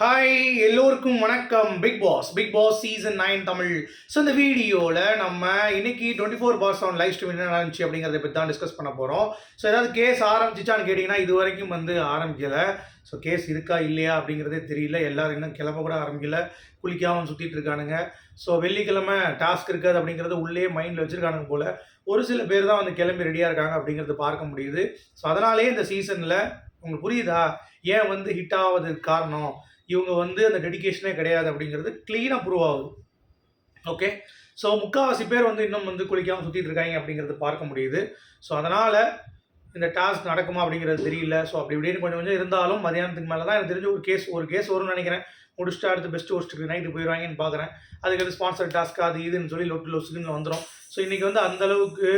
Hi எல்லோருக்கும் வணக்கம். Bigg Boss Bigg Boss season nine Tamil. So இந்த வீடியோவில் நம்ம இன்னைக்கு twenty four hours on live stream என்ன நடந்துச்சு அப்படிங்கிறத பற்றி தான் டிஸ்கஸ் பண்ண போகிறோம் ஸோ ஏதாவது கேஸ் ஆரம்பிச்சிச்சான்னு கேட்டிங்கன்னா இது வரைக்கும் வந்து ஆரம்பிக்கலை. ஸோ கேஸ் இருக்கா இல்லையா அப்படிங்கிறதே தெரியல. எல்லோரும் இன்னும் கிளம்ப கூட ஆரம்பிக்கல. குளிக்காமல் சுற்றிட்டு இருக்கானுங்க. ஸோ வெள்ளிக்கிழமை டாஸ்க் இருக்காது அப்படிங்கிறது உள்ளே மைண்டில் வச்சுருக்கானுங்க போல். ஒரு சில பேர் தான் வந்து கிளம்பி ரெடியாக இருக்காங்க அப்படிங்கிறது பார்க்க முடியுது. ஸோ அதனாலே இந்த சீசனில் உங்களுக்கு புரியுதா? ஏன் வந்து ஹிட் ஆவதுக்கு காரணம்? இவங்க வந்து அந்த டெடிகேஷனே கிடையாது அப்படிங்கிறது க்ளீனாக ப்ரூவ் ஆகுது. ஓகே ஸோ முக்கால்வாசி பேர் வந்து இன்னும் வந்து குளிக்காமல் சுற்றிட்டு இருக்காங்க அப்படிங்கிறது பார்க்க முடியுது. ஸோ அதனால் இந்த டாஸ்க் நடக்குமா அப்படிங்கிறது தெரியல. ஸோ அப்படி இப்படின்னு கொஞ்சம் கொஞ்சம் இருந்தாலும் மதியானத்துக்கு மேலே தான் எனக்கு தெரிஞ்ச ஒரு கேஸ் ஒரு கேஸ் வரும்னு நினைக்கிறேன். முடிச்சுட்டு அடுத்து பெஸ்ட் ஹோஸ்ட்டுக்கு நைட்டு போயிடுவாங்கன்னு பார்க்குறேன். அதுக்கு அது ஸ்பான்சர் டாஸ்க் அது இதுன்னு சொல்லி லொட்டு லொசுக்குன்னு வந்துடும் ஸோ இன்றைக்கி வந்து அந்த அளவுக்கு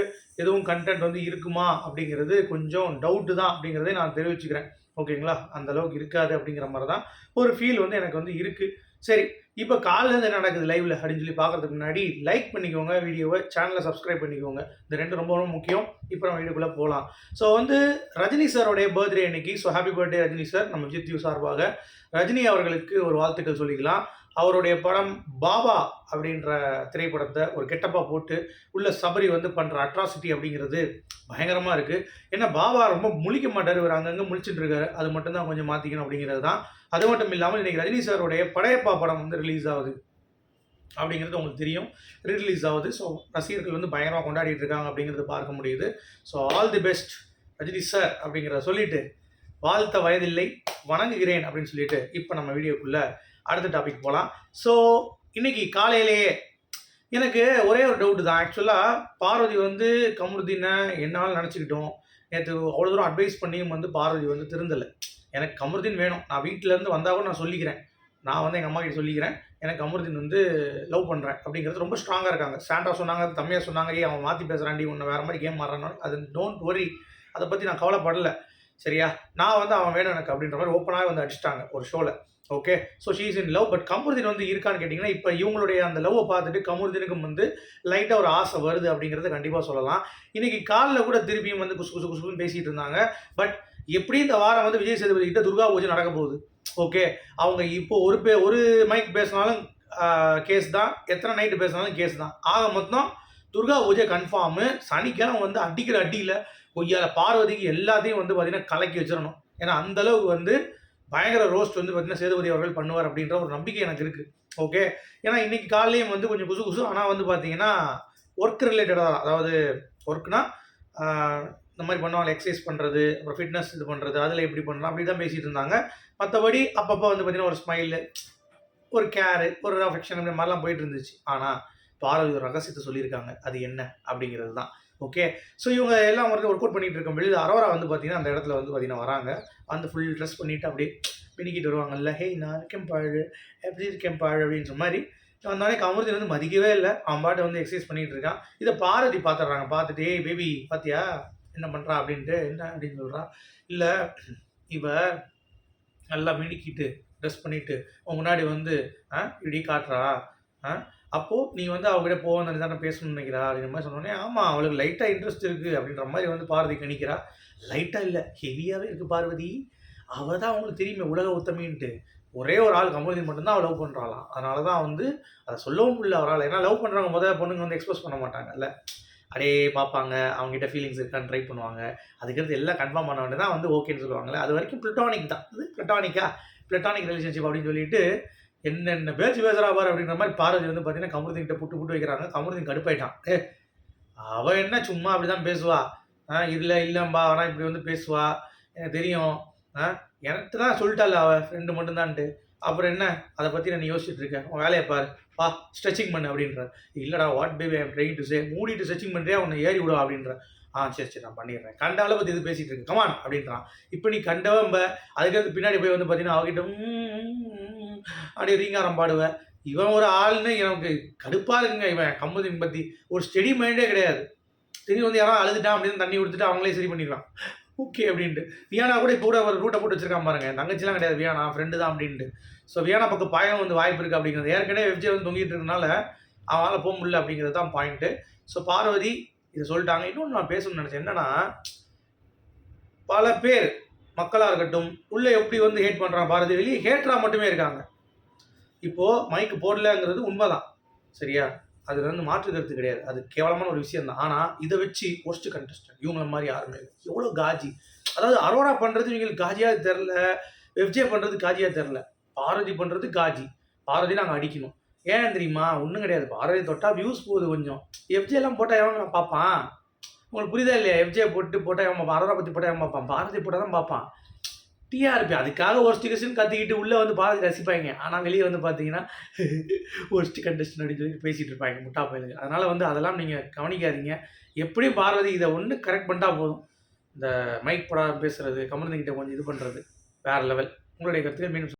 எதுவும் கண்டென்ட் வந்து இருக்குமா அப்படிங்கிறது கொஞ்சம் டவுட்டு தான் அப்படிங்கிறதே நான் தெரிவிச்சுக்கிறேன். ஓகேங்களா அந்த அளவுக்கு இருக்காது அப்படிங்கிற மாதிரி தான் ஒரு ஃபீல் வந்து எனக்கு வந்து இருக்குது சரி இப்போ காலையில் என்ன நடக்குது லைவ்ல அப்படின்னு சொல்லி பார்க்கறதுக்கு முன்னாடி லைக் பண்ணிக்கோங்க வீடியோவை சேனலை சப்ஸ்கிரைப் பண்ணிக்கோங்க. இந்த ரெண்டு ரொம்ப ரொம்ப முக்கியம். இப்போ நம்ம வீடியோக்குள்ளே போகலாம் ஸோ வந்து ரஜினி சாரோடைய பர்த்டே அன்னைக்கு so happy birthday Rajini sir நம்ம ஜித்யூ சார்பாக ரஜினி அவர்களுக்கு ஒரு வாழ்த்துக்கள் சொல்லிக்கலாம். அவருடைய படம் பாபா அப்படின்ற திரைப்படத்தை ஒரு கெட்டப்பா போட்டு உள்ள சபரி வந்து பண்ணுற அட்ராசிட்டி அப்படிங்கிறது பயங்கரமாக இருக்குது ஏன்னா பாபா ரொம்ப முழிக்க மாட்டார். இவர் அங்கங்கே முழிச்சிட்டு இருக்காரு. அது மட்டும்தான் கொஞ்சம் மாற்றிக்கணும் அப்படிங்கிறது தான். அது மட்டும் இல்லாமல் இன்றைக்கி ரஜினி சாருடைய படையப்பா படம் வந்து ரிலீஸ் ஆகுது. அப்படிங்கிறது உங்களுக்கு தெரியும். ரீரிலீஸ் ஆகுது. ஸோ ரசிகர்கள் வந்து பயங்கரமாக கொண்டாடிட்டு இருக்காங்க அப்படிங்கிறது பார்க்க முடியுது. So all the best Rajini sir அப்படிங்கிறத சொல்லிட்டு வாழ்த்த வயதில்லை வணங்குகிறேன் அப்படின்னு சொல்லிட்டு இப்போ நம்ம வீடியோக்குள்ளே அடுத்த டாபிக் போகலாம் ஸோ இன்னைக்கு காலையிலேயே எனக்கு ஒரே ஒரு டவுட் தான். ஆக்சுவலாக பார்வதி வந்து கமருதீனை என்னால் நினச்சிக்கிட்டோம். நேற்று அவ்வளோ தூரம் அட்வைஸ் பண்ணியும் வந்து பார்வதி வந்து திருந்தலை. எனக்கு கமருதீன் வேணும். நான் வீட்டிலேருந்து வந்தால் கூட நான் சொல்லிக்கிறேன். நான் வந்து எங்கள் அம்மா கிட்ட சொல்லிக்கிறேன். எனக்கு கமருதீன் வந்து லவ் பண்ணுறேன் அப்படிங்கிறது ரொம்ப ஸ்ட்ராங்காக இருக்காங்க. சாண்டா சொன்னாங்க தம்மையாக சொன்னாங்க ஏ அவன் மாற்றி பேசுகிறாண்டி உன்னை வேறு மாதிரி கேம் மாறானோ அது டோன்ட் ஒரி அதை பற்றி நான் கவலைப்படலை. சரியா? நான் வந்து அவன் வேணும் எனக்கு அப்படின்ற மாதிரி ஓப்பனாகவே வந்து அடிச்சிட்டாங்க ஒரு ஷோவில் okay so she's in love but Kamaruddin வந்து இருக்கான்னு கேட்டிங்கன்னா இப்போ இவங்களுடைய அந்த லவ்வை பார்த்துட்டு கமருதீனுக்கும் வந்து லைட்டாக ஒரு ஆசை வருது அப்படிங்கிறத கண்டிப்பாக சொல்லலாம். இன்னைக்கு காலில் கூட திருப்பியும் வந்து குசு குசு குசுன்னு பேசிகிட்டு இருந்தாங்க. பட் எப்படி இந்த வாரம் வந்து விஜய் சேதுபதி கிட்ட துர்கா பூஜை நடக்க போகுது? ஓகே அவங்க இப்போ ஒரு பே ஒரு மைக் பேசினாலும் கேஸ் தான். எத்தனை நைட்டு பேசினாலும் கேஸ் தான். ஆக மொத்தம் துர்கா பூஜை கன்ஃபார்மு சனிக்கிழமை வந்து அடிக்கிற அடியில் கொய்யால பார்வதிக்கு எல்லாத்தையும் வந்து பார்த்தீங்கன்னா கலக்கி வச்சிடணும். ஏன்னா அந்த அளவுக்கு வந்து பயங்கர ரோஸ்ட் வந்து பார்த்தீங்கன்னா சேதுபதி அவர்கள் பண்ணுவார் அப்படின்ற ஒரு நம்பிக்கை எனக்கு இருக்குது ஓகே ஏன்னா இன்னைக்கு காலையும் வந்து கொஞ்சம் குசு குசு ஆனால் வந்து பார்த்தீங்கன்னா ஒர்க் ரிலேட்டடாக தான். அதாவது ஒர்க்னா இந்த மாதிரி பண்ணுவாங்க எக்ஸசைஸ் பண்ணுறது அப்புறம் ஃபிட்னஸ் இது பண்ணுறது அதில் எப்படி பண்ணலாம் அப்படி தான் பேசிகிட்டு இருந்தாங்க. மற்றபடி அப்பப்போ வந்து பார்த்தீங்கன்னா ஒரு ஸ்மைலு ஒரு கேரு ஒரு அஃபெக்ஷன் இந்த மாதிரிலாம் போயிட்டு இருந்துச்சு. ஆனால் பார்வதி ஒரு ரகசியத்தை சொல்லியிருக்காங்க. அது என்ன? அப்படிங்கிறது தான். ஓகே ஸோ இவங்க எல்லாம் வந்து ஒர்க் அவுட் பண்ணிட்டு இருக்கும் பொழுது அரோரா வந்து பார்த்தீங்கன்னா அந்த இடத்துல வந்து பார்த்தீங்கன்னா வராங்க. வந்து ஃபுல் ட்ரெஸ் பண்ணிட்டு அப்படியே பின்னிக்கிட்டு வருவாங்கல்ல. ஹே நான் இருக்கேன் பாழு எப்படி இருக்கேன் பாழு அப்படின்ற மாதிரி. வந்தோடனே கமருதி வந்து மதிக்கவே இல்லை. அவன் பாட்டு வந்து எக்ஸசைஸ் பண்ணிட்டு இருக்கான். இதை பாரதி பார்த்துட்றாங்க பார்த்துட்டு ஏய் பேபி பாத்தியா? என்ன பண்ணுறா அப்படின்ட்டு என்ன? அப்படின்னு சொல்கிறான் இல்லை இவ நல்லா மினிக்கிட்டு ட்ரெஸ் பண்ணிட்டு உன் முன்னாடி வந்து ஆ இப்படி காட்டுறா. ஆ அப்போது நீ வந்து அவங்ககிட்ட போக தானே பேசணும்னு நினைக்கிறா அப்படின்ற மாதிரி சொன்னோடனே ஆமாம் அவளுக்கு லைட்டாக இன்ட்ரெஸ்ட் இருக்குது அப்படின்ற மாதிரி வந்து பார்வதி கணிக்கிறா. லைட்டாக இல்லை ஹெவியாகவே இருக்குது பார்வதி. அவள் தான் அவங்களுக்கு தெரியுமே உலக உத்தமின்ட்டு. ஒரே ஒரு ஆள் கமருதி மட்டும்தான் அவள் லவ் பண்ணுறாளாம் அதனால தான் வந்து அதை சொல்லவும் முடியல அவரால். ஏன்னா லவ் பண்ணுறவங்க முதல்ல பொண்ணுங்க வந்து எக்ஸ்பிரஸ் பண்ண மாட்டாங்கல்ல அப்படியே பார்ப்பாங்க அவங்ககிட்ட ஃபீலிங்ஸ் இருக்கான்னு ட்ரை பண்ணுவாங்க. அதுக்கடுத்து எல்லாம் கன்ஃபார்ம் பண்ண வேண்டியதான் வந்து ஓகேன்னு சொல்லுவாங்கல்ல? அது வரைக்கும் பிளட்டானிக் தான். இது பிளட்டானிக்கா பிளட்டானிக் ரிலேஷன்ஷிப் அப்படின்னு சொல்லிட்டு என்னென்ன பேச்சு பேசுகிறா பாரு அப்படின்ற மாதிரி பார்வதி வந்து பார்த்தீங்கன்னா கமருதீன் புட்டு புட்டு வைக்கிறாங்க. கமருதீன் கடுப்பாயிட்டான். ஏ அவள் என்ன சும்மா அப்படி தான் பேசுவா? ஆ இல்லை இல்லைம்பா ஆனால் இப்படி வந்து பேசுவா. எனக்கு தெரியும். ஆ எனக்கு தான் சொல்லிட்டாள் அவள் ஃப்ரெண்டு மட்டும்தான்ட்டு. அப்புறம் என்ன? அதை பற்றி நான் யோசிச்சுட்டு இருக்கேன் உன் வேலையை பாரு. வா ஸ்ட்ரெச்சிங் பண்ணு அப்படின்ற இல்லைடா what baby I'm trying to say மூடிட்டு ஸ்ட்ரெச்சிங் பண்ணுறியா உன்னை ஏறி விடுவா அப்படின்ற ஆ சரி சரி நான் பண்ணிடுறேன். கண்டவளை பற்றி இது பேசிகிட்டு இருக்கு. கமான் அப்படின்றான். இப்போ நீ கண்டவம்ப அதுக்கு பின்னாடி போய் வந்து பார்த்தீங்கன்னா அவகிட்ட அப்படியே ரீங்காரம் பாடுவேன் இவன் ஒரு ஆள்னு எனக்கு கடுப்பாக இருக்குங்க இவன். கம்முதின் பற்றி ஒரு ஸ்டெடி மைண்டே கிடையாது. திடீர்னு வந்து யாராவது அழுதுட்டான் அப்படின்னு தண்ணி கொடுத்துட்டு அவங்களே சரி பண்ணிடலாம். ஓகே அப்படின்ட்டு. வியானா கூட இப்போ கூட ஒரு ரூட்டை போட்டு வச்சிருக்கான் பாருங்க. தங்கச்சிலாம் கிடையாது வியானா ஃப்ரெண்டு தான் அப்படின்ட்டு. ஸோ வியானா பக்கம் பாயம் வந்து வாய்ப்பு இருக்குது அப்படிங்கிறது. ஏற்கனவே விஜய் வந்து தொங்கிட்டு இருக்கனால அவனால் போக முடியல அப்படிங்கிறது தான் பாயிண்ட்டு ஸோ பார்வதி இதை சொல்லிட்டாங்க. இன்னொன்று நான் பேசணும்னு நினச்சேன். என்னன்னா பல பேர் மக்களாக இருக்கட்டும் உள்ளே எப்படி வந்து ஹேட் பண்ணுறான் பாரதி வெளியே ஹேட்டராக மட்டுமே இருக்காங்க. இப்போது மைக்கு போடலங்கிறது உண்மைதான். சரியா? அதில் வந்து மாற்று கருத்து கிடையாது. அது கேவலமான ஒரு விஷயம் தான் ஆனால் இதை வச்சு ஒஸ்ட் கண்டஸ்டன்ட் இவங்கள மாதிரி யாருமே இல்லை. எவ்வளோ காஜி. அதாவது அரோரா பண்ணுறது இவங்களுக்கு காஜியாக தெரில வெப்ஜே பண்ணுறது காஜியாக தெரில பாரதி பண்ணுறது காஜி. பாரதி நாங்கள் அடிக்கணும். ஏன் தெரியுமா? ஒன்றும் கிடையாது. பாரதி தொட்டா வியூஸ் போகுது கொஞ்சம். எஃப்ஜே எல்லாம் போட்டால் எவன் பார்ப்பான்? உங்களுக்கு புரியுதா இல்லையா? எஃப்ஜே போட்டு போட்டால் எவன் பார்ப்பான்? பற்றி போட்டால் எவன் பார்ப்பான்? பாரதி போட்டால் தான் பார்ப்பான். டிஆர்பி அதுக்காக ஒரு ஸ்டிகர்ஸ்னு கத்திக்கிட்டு உள்ளே வந்து பாரதி ரசிப்பாங்க. ஆனால் வெளியே வந்து பார்த்தீங்கன்னா ஒர்ஸ்ட் கண்டஸ்டன் அப்படின்னு சொல்லி பேசிகிட்டு இருப்பாங்க. முட்டா பயலுங்க. அதனால் வந்து அதெல்லாம் நீங்கள் கவனிக்காதீங்க. எப்படியும் பார்வதி இதை ஒன்று கரெக்ட் பண்ணிட்டா போதும். இந்த மைக் படா பேசுகிறது கமலந்துக்கிட்ட கொஞ்சம் இது பண்ணுறது வேறு லெவல் உங்களுடைய கருத்துக்கள் மீண்டும்